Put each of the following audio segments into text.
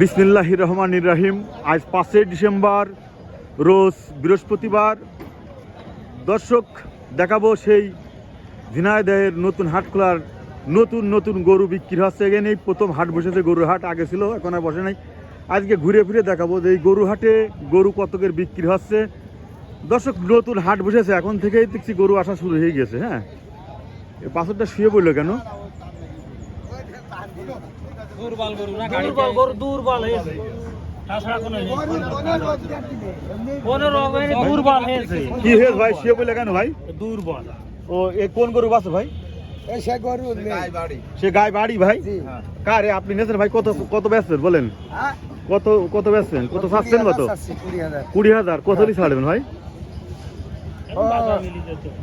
বিসমিল্লাহ রহমান রাহিম। আজ পাঁচই ডিসেম্বর, রোজ বৃহস্পতিবার। দর্শক, দেখাবো সেই ঝিনাইদহের নতুন হাট খোলার নতুন নতুন গরু বিক্রি হচ্ছে। এখানে প্রথম হাট বসেছে গরুর হাট আগে ছিল, এখন আর বসে নাই। আজকে ঘুরে ফিরে দেখাবো যে এই গরু হাটে গরু কতকের বিক্রি হচ্ছে। দর্শক, নতুন হাট বসেছে, এখন থেকেই দেখছি গরু আসা শুরু হয়ে গেছে হ্যাঁ। পাথরটা শুয়ে পড়ল কেন? দুর্বল গরু না দুর্বল গরু দুর্বল হয়েছে। তাছাড়া কোনো নেই। কোনো রোগ হয়নি, দুর্বল হয়েছে। কি হয়েছে ভাই? শুয়ে পড়লে কেন ভাই? দুর্বল। ও এ কোন গরু বাসে ভাই? সে গরু সে গায়ে বাড়ি। ভাই? কারে আপনি নেছেন ভাই? কত কত বেচছেন বলেন? হ্যাঁ? কত কত বেচছেন? কত চাচ্ছেন কত? কুড়ি হাজার। কত ছাড়বেন ভাই?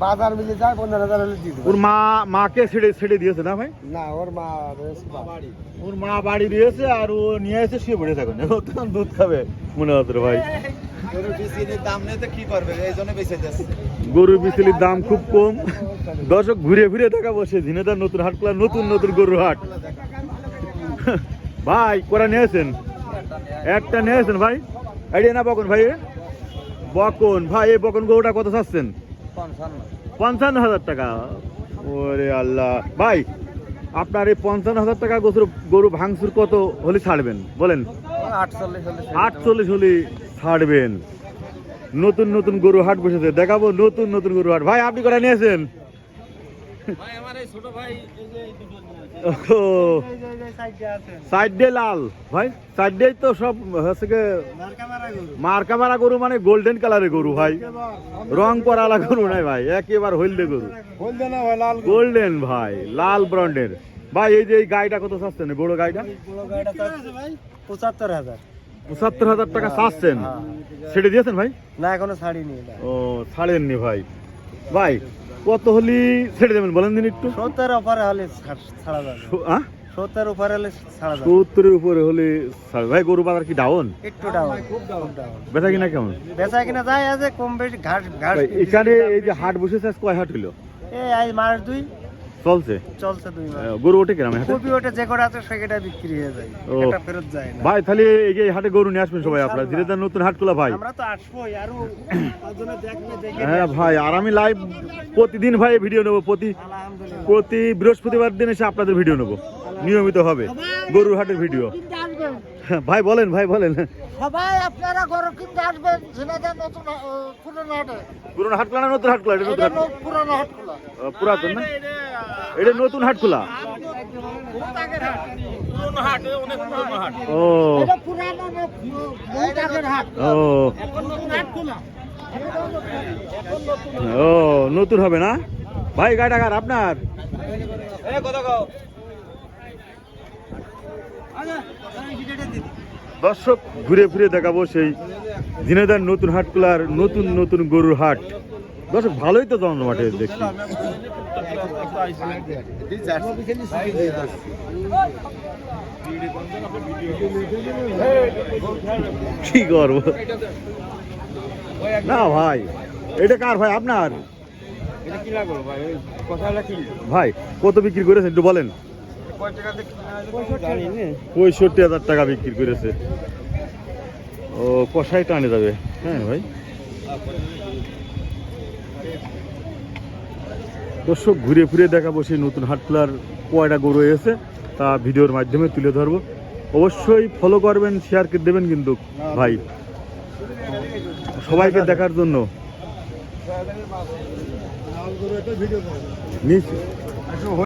বাজার মিলে যায় পনেরো হাজার হলে দিয়ে দেবো। ওর মা মাকে ছেড়ে ছেড়ে দিয়েছে না ভাই? না ওর মা রয়েছে বাড়ি। ওর মা বাড়ি দিয়েছে আর ও নিয়ে এসে শুয়ে পড়ে থাকুন। তখন দুধ খাবে মনে হচ্ছে ভাই। গরুর বিচলির দাম খুব কম। দর্শক ঘুরে ঘুরে দেখা বসে। ঝিনেদার নতুন হাট খোলা নতুন নতুন গরুর হাট। ভাই করা নিয়েছেন একটা নিয়েছেন ভাই। আইডিয়া না বকন ভাই বকন। ভাই এই বকন গরুটা কত চাচ্ছেন? পঞ্চান্ন। হাজার টাকা। ওরে আল্লাহ। ভাই আপনার এই পঞ্চান্ন হাজার টাকা গরু গরু ভাঙচুর কত হলে ছাড়বেন? বলেন। আটচল্লিশ হলে আটচল্লিশ হলে ছাড়বেন। নতুন নতুন গরু হাট বসেছে। দেখাবো নতুন নতুন গরু হাট। ভাই আপনি কটা নিয়েছেন? ভাই আমার এই ছোট ভাই সাইডে ডে লাল। ভাই সাইড ডে তো সব হচ্ছে মার্কা মারা গরু। মানে গোল্ডেন কালারের গরু ভাই। রং করালা গরু নাই ভাই। একেবারে হলদে গরু। গোল্ডেন ভাই লাল ব্রন্ডের ভাই এই যে এই গাড়িটা কত চাচ্ছেন? এই বড় গাড়িটা পঁচাত্তর হাজার। পঁচাত্তর হাজার টাকা চাচ্ছেন? ছেড়ে দিয়েছেন ভাই? না এখনও ছাড়িনি ও ছাড়েননি ভাই। ভাই কত হলি ছেড়ে দেবেন? বলেন দিন একটু। সত্তর উপরে হলে ছাড়- যাবে। সত্তর উপরে হলে ছাড়া যাবে। সত্তরের উপরে হলে ছাড়- ভাই গরু বাজার কি ডাউন একটু ডাউন খুব ডাউন বেচা কিনা কেমন? বেচা কিনা যায় আছে কম বেশি ঘাট ঘাট এখানে এই যে হাট বসেছে আজ কয় হাট হইল? এই আজ মাস দুই। চলছে? চলছে দুই মাস। গরু ওঠে কিরাম হাটে? কপি ওটা যে কটা আছে সেটা বিক্রি হয়ে যায়। এটা ফেরত যায় না। ভাই তাহলে এই যে হাটে গরু নিয়ে আসবেন সবাই আপনার। ধীরে ধীরে নতুন হাট খোলা ভাই। আমরা তো আসবোই আরও পাঁচজনে দেখবে দেখে হ্যাঁ ভাই আর আমি লাইভ প্রতিদিন ভাই ভিডিও নেব। প্রতি প্রতি বৃহস্পতিবার দিন এসে আপনাদের ভিডিও নেব। নিয়মিত হবে। গরুর হাটের ভিডিও ভাই বলেন ভাই বলেন। সবাই আপনারা গরু কিনতে আসবেন ঝিনাইদহ নতুন পুরনো হাটে। পুরোনো হাট খোলা নতুন হাট খোলা এটা নতুন হাট। পুরনো হাট খোলা পুরাতন না? এটা নতুন হাট খোলা? ও। ও, নতুন হবে না? ভাই গাড়ি টাকার আপনার? দর্শক, ঘুরে ফিরে দেখাবো সেই ঝিনাইদার নতুন হাট খোলার নতুন নতুন গরুর হাট। দর্শক, ভালোই তো মাঠে দেখছি। কি করব? না ভাই, এটা কার ভাই? আপনার? ভাই, কত বিক্রি করেছে একটু বলেন। পঁয়ষট্টি হাজার টাকা বিক্রি করেছে। ও কষাই টানে যাবে। হ্যাঁ ভাই। দর্শক, ঘুরে ফিরে দেখাবো সেই নতুন হাট খোলার কয়টা গরু এসে তা ভিডিওর মাধ্যমে তুলে ধরবো। অবশ্যই ফলো করবেন শেয়ার করে দেবেন কিন্তু, ভাই। সবাইকে দেখার জন্য। নিশ্চয়